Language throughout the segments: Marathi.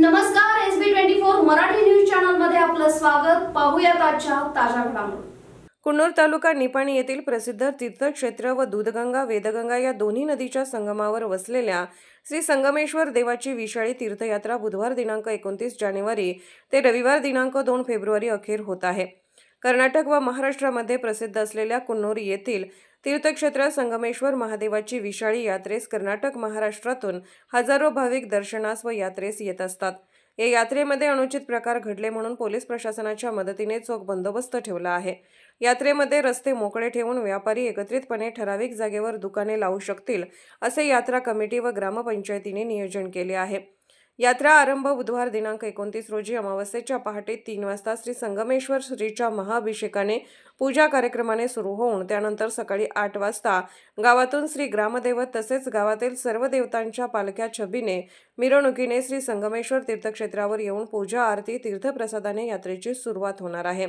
नमस्कार S B twenty four Marathi news चॅनलमध्ये आपलं स्वागत. पाहूयात आजच्या ताज्या घडामोडी. कुन्नूर तालुका निपाणी येथील प्रसिद्ध तीर्थक्षेत्र व दूधगंगा वेदगंगा या दोन्ही नदीच्या संगमावर वसलेल्या श्री संगमेश्वर देवाची विशाळी तीर्थयात्रा बुधवार दिनांक एकोणतीस जानेवारी ते रविवार दिनांक दोन फेब्रुवारी अखेर होत आहे. कर्नाटक व महाराष्ट्रामध्ये प्रसिद्ध असलेल्या कुन्नूर येथील तीर्थक्षेत्र संगमेश्वर महादेवाची विशाळी यात्रेस कर्नाटक महाराष्ट्रातून हजारो भाविक दर्शनास व यात्रेस येत असतात. या यात्रेमध्ये अनुचित प्रकार घडले म्हणून पोलीस प्रशासनाच्या मदतीने चोख बंदोबस्त ठेवला आहे. यात्रेमध्ये रस्ते मोकळे ठेवून व्यापारी एकत्रितपणे ठराविक जागेवर दुकाने लावू शकतील असे यात्रा कमिटी व ग्रामपंचायतीने नियोजन केले आहे. यात्रा आरंभ बुधवार दिनांक एकोणतीस रोजी अमावस्येच्या पहाटे तीन वाजता श्री संगमेश्वर श्रीच्या महाअभिषेकाने पूजा कार्यक्रमाने सुरू होऊन त्यानंतर सकाळी आठ वाजता गावातून श्री ग्रामदैवत तसेच गावातील सर्व देवतांच्या पालख्या छबीने मिरवणुकीने श्री संगमेश्वर तीर्थक्षेत्रावर येऊन पूजा आरती तीर्थप्रसादाने यात्रेची सुरुवात होणार आहे.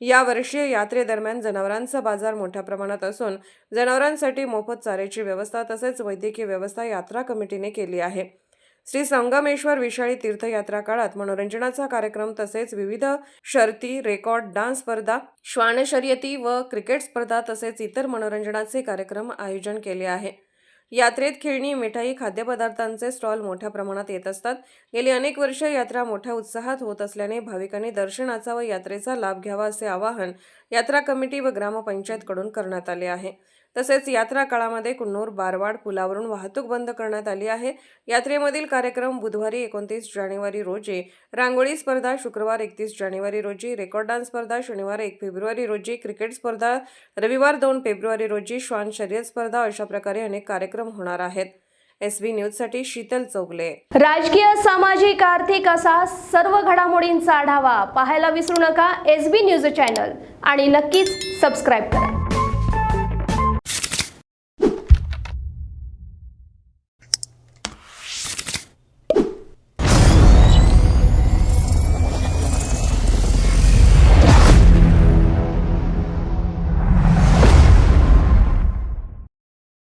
यावर्षी यात्रेदरम्यान जनावरांचा बाजार मोठ्या प्रमाणात असून जनावरांसाठी मोफत चाऱ्याची व्यवस्था तसेच वैद्यकीय व्यवस्था यात्रा कमिटीने केली आहे. श्री संगमेश्वर विशाळी तीर्थयात्रा काळात मनोरंजनाचा कार्यक्रम तसेच विविध शर्ती रेकॉर्ड डान्स स्पर्धा श्वान शर्यती व क्रिकेट स्पर्धा तसेच इतर मनोरंजनाचे कार्यक्रम आयोजन केले आहे. यात्रेत खेळणी मिठाई खाद्यपदार्थांचे स्टॉल मोठ्या प्रमाणात येत असतात. गेली अनेक वर्ष यात्रा मोठ्या उत्साहात होत असल्याने भाविकांनी दर्शनाचा व यात्रेचा लाभ घ्यावा असे आवाहन यात्रा कमिटी व ग्रामपंचायतकडून करण्यात आले आहे. तसेच यात्रा काळामध्ये कुन्नूर बारवाड पुलावरून वाहतूक बंद करण्यात आली आहे. यात्रेमधील कार्यक्रम बुधवारी एकोणतीस जानेवारी रोजी रांगोळी स्पर्धा शुक्रवार एकतीस जानेवारी रोजी रेकॉर्ड डान्स स्पर्धा शनिवार एक फेब्रुवारी रोजी क्रिकेट स्पर्धा रविवार दोन फेब्रुवारी रोजी श्वान शर्यत स्पर्धा अशा प्रकारे अनेक कार्यक्रम होणार आहेत. एस बी न्यूजसाठी शीतल चौगले. राजकीय सामाजिक आर्थिक असा सर्व घडामोडींचा आढावा पाहायला विसरू नका एस बी न्यूज चॅनल आणि नक्कीच सबस्क्राईब करा.